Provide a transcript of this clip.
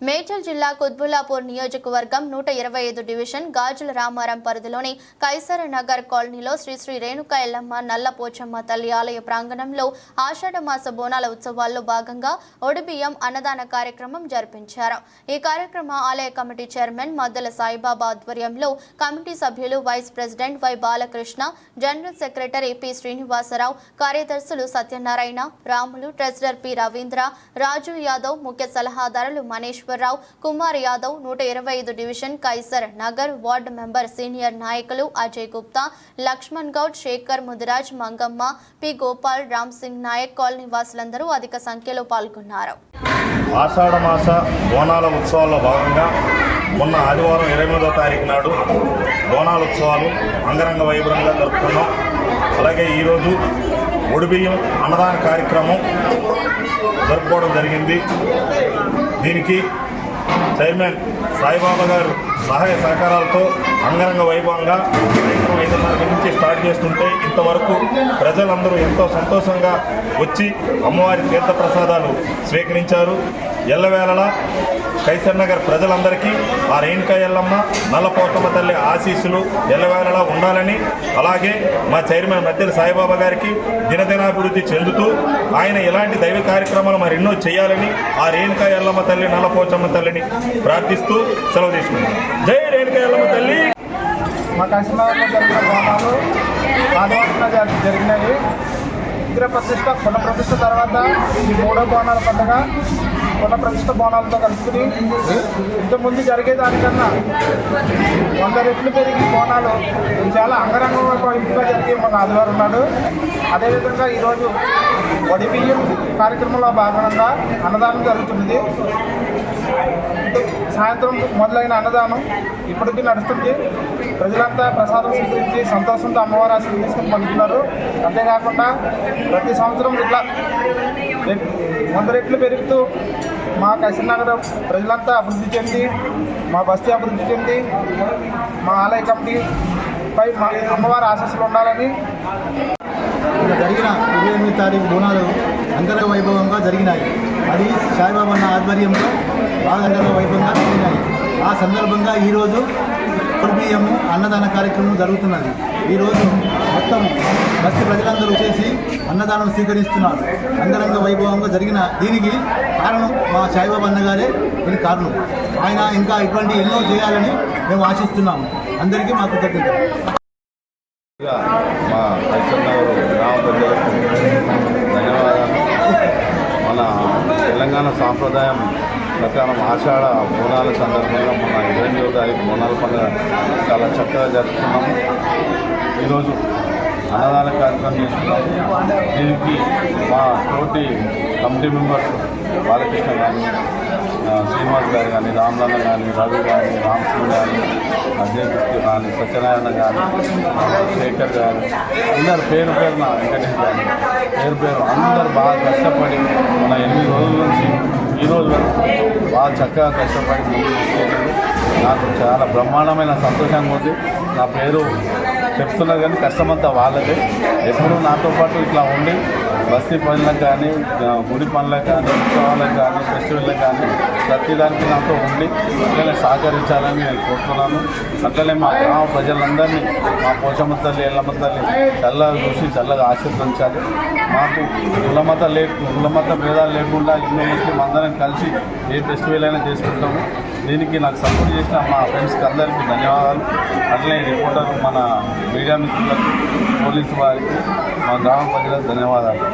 మేడ్చల్ జిల్లా కుత్బుల్లాపూర్ నియోజకవర్గం నూట ఇరవై ఐదు డివిజన్ గాజుల రామారం పరిధిలోని కైసర నగర్ కాలనీలో శ్రీ శ్రీ రేణుక ఎల్లమ్మ నల్ల పోచమ్మ తల్లి ఆలయ ప్రాంగణంలో ఆషాఢ మాస బోనాల ఉత్సవాల్లో భాగంగా ఒడిబియ్యం అన్నదాన కార్యక్రమం జరిపించారు. ఈ కార్యక్రమ ఆలయ కమిటీ చైర్మన్ మద్దల సాయిబాబా ఆధ్వర్యంలో కమిటీ సభ్యులు vice president Y Balakrishna general secretary P Srinivasarao కార్యదర్శులు సత్యనారాయణ రాములు ట్రెజరర్ పి రవీంద్ర రాజు యాదవ్ ముఖ్య సలహాదారులు మనీశ్వరరావు కుమార్ యాదవ్ నూట ఇరవై ఐదు division Kaiser Nagar ward member senior నాయకులు అజయ్ గుప్తా లక్ష్మణ్ గౌడ్ శేఖర్ ముదిరాజ్ మంగమ్మ పి. గోపాల్ రామ్ సింగ్ నాయక్ కాలనీ వాసులందరూ అధిక సంఖ్యలో పాల్గొన్నారు. ఆషాఢ మాస బోనాల ఉత్సవాల్లో భాగంగా మొన్న ఆదివారం ఇరవై ఎనిమిదో తారీఖు నాడు బోనాల ఉత్సవాలు అంగరంగ వైభవంగా జరుపుకున్నాం. అలాగే ఈరోజు ఒడిబియ్యం అన్నదాన కార్యక్రమం జరుపుకోవడం జరిగింది. దీనికి చైర్మన్ సాయిబాబా గారు సహాయ సహకారాలతో అంగరంగ వైభవంగా సాయంత్రం ఐదున్నర నుంచి స్టార్ట్ చేస్తుంటే ఇంతవరకు ప్రజలందరూ ఎంతో సంతోషంగా వచ్చి అమ్మవారి తీర్థ ప్రసాదాలు స్వీకరించారు. ఎల్లవేళలా కైసర్ నగర్ ప్రజలందరికీ ఆ రేణుకా ఎల్లమ్మ నల్లపోతమ్మ తల్లి ఆశీస్సులు ఎల్లవేళలా ఉండాలని అలాగే మా చైర్మన్ మధ్యల సాయిబాబా గారికి దినదినాభివృద్ధి చెందుతూ ఆయన ఇలాంటి దైవ కార్యక్రమాలు మరి ఎన్నో చేయాలని ఆ రేణుకా ఎల్లమ్మ తల్లి నల్లపోచమ్మ తల్లిని ప్రార్థిస్తూ సెలవు తీసుకున్నాం జై రేణుకా ఎల్లమ్మ తల్లి! మా కాశీనగర్లో జరిగిన బోనాలు ఆదివారంలో జరిగినాయి విగ్రహ ప్రతిష్ట కొండ ప్రతిష్ట తర్వాత ఈ మూడో బోనాల పండుగ కొత్త ప్రతిష్ట బోనాలతో కలుపుకుని ఇంతకుముందు జరిగేదానికన్నా వంద రెట్లు పెరిగి బోనాలు చాలా అంగరంగ వైభవంగా జరిగి మన ఆదివారం ఉన్నాడు అదేవిధంగా ఈరోజు వడి బియ్యం కార్యక్రమంలో భాగంగా అన్నదానం జరుగుతున్నది. సాయంత్రం మొదలైన అన్నదానం ఇప్పటికీ నడుస్తుంది. ప్రజలంతా ప్రసాదం స్వీకరించి సంతోషంతో అమ్మవారి ఆశలు పండుతున్నారు. అంతేకాకుండా ప్రతి సంవత్సరం ఇట్లా వంద రెట్లు పెరుగుతూ మా కసినగరం ప్రజలంతా అభివృద్ధి చెంది మా బస్తీ అభివృద్ధి చెంది మా ఆలయ కమిటీపై మా అమ్మవారి ఆశస్సులు ఉండాలని జరిగిన ఇరవై ఎనిమిది తారీఖు బోనాలు అంగరంగ వైభవంగా జరిగినాయి. అది సాయిబాబా ఆధ్వర్యంలో బాగా అంగరంగ వైభవంగా జరిగినాయి. ఆ సందర్భంగా ఈరోజు బియ్యము అన్నదాన కార్యక్రమం జరుగుతున్నది. ఈరోజు మొత్తం బస్తి ప్రజలందరూ చేసి అన్నదానం స్వీకరిస్తున్నారు. అంగరంగ వైభవంగా జరిగిన దీనికి కారణం మా సాయిబాబా అన్నగారే దీనికి కారణం. ఆయన ఇంకా ఇటువంటి ఎన్నో చేయాలని మేము ఆశిస్తున్నాము. అందరికీ మా కృతజ్ఞతలు. మా ధన్యవాదాలు. మన తెలంగాణ సాంప్రదాయం ప్రకారం ఆషాఢ బోనాల సందర్భంగా మన ఇరవై తారీఖు బోనాల పండుగ చాలా చక్కగా జరుపుకున్నాము. ఈరోజు అన్నదాన కార్యక్రమం చేస్తున్నాము దీనికి మా తోటి కమిటీ మెంబర్స్ బాలకృష్ణ కానీ శ్రీనివాస్ గారు కానీ రామ్లన్న కానీ రవి కానీ రామ్ సింగ్ కానీ అజయ్ కానీ సత్యనారాయణ కానీ శేఖర్ గారు అందరు పేరు పేరున వెంకటేష్ గారు పేరు పేరు అందరు బాగా కష్టపడి మన ఎనిమిది రోజుల నుంచి ఈ రోజు వరకు బాగా చక్కగా కష్టపడి నాకు చాలా బ్రహ్మాండమైన సంతోషంగా ఉంది. నా పేరు చెప్తున్నారు కానీ కష్టమంతా వాళ్ళదే. ఎప్పుడూ నాతో పాటు ఇట్లా ఉండి బస్తీ పనులకు కానీ గుడి పనులకు కానీ ఉత్సవాలకు కానీ ఫెస్టివల్లకు కానీ ప్రతిదానికి నాతో ఉండి అట్లనే సహకరించాలని నేను కోరుతున్నాను. అట్లనే మా గ్రామ ప్రజలందరినీ మా పోషమ్మ తల్లి ఎల్లమ్మ తల్లి చల్లగా చూసి చల్లగా ఆశీర్వదించాలి. మాకు కులమత లే కులమత భేదాలు లేకుండా హిందూ ముస్లిం అందరం కలిసి ఏ ఫెస్టివల్ అయినా చేసుకుంటాము. దీనికి నాకు సపోర్ట్ చేసిన మా ఫ్రెండ్స్కి అందరికీ ధన్యవాదాలు. అట్లనే రిపోర్టర్ మన మీడియా మిత్రులకు పోలీసు వారికి మా గ్రామ ప్రజలకు ధన్యవాదాలు.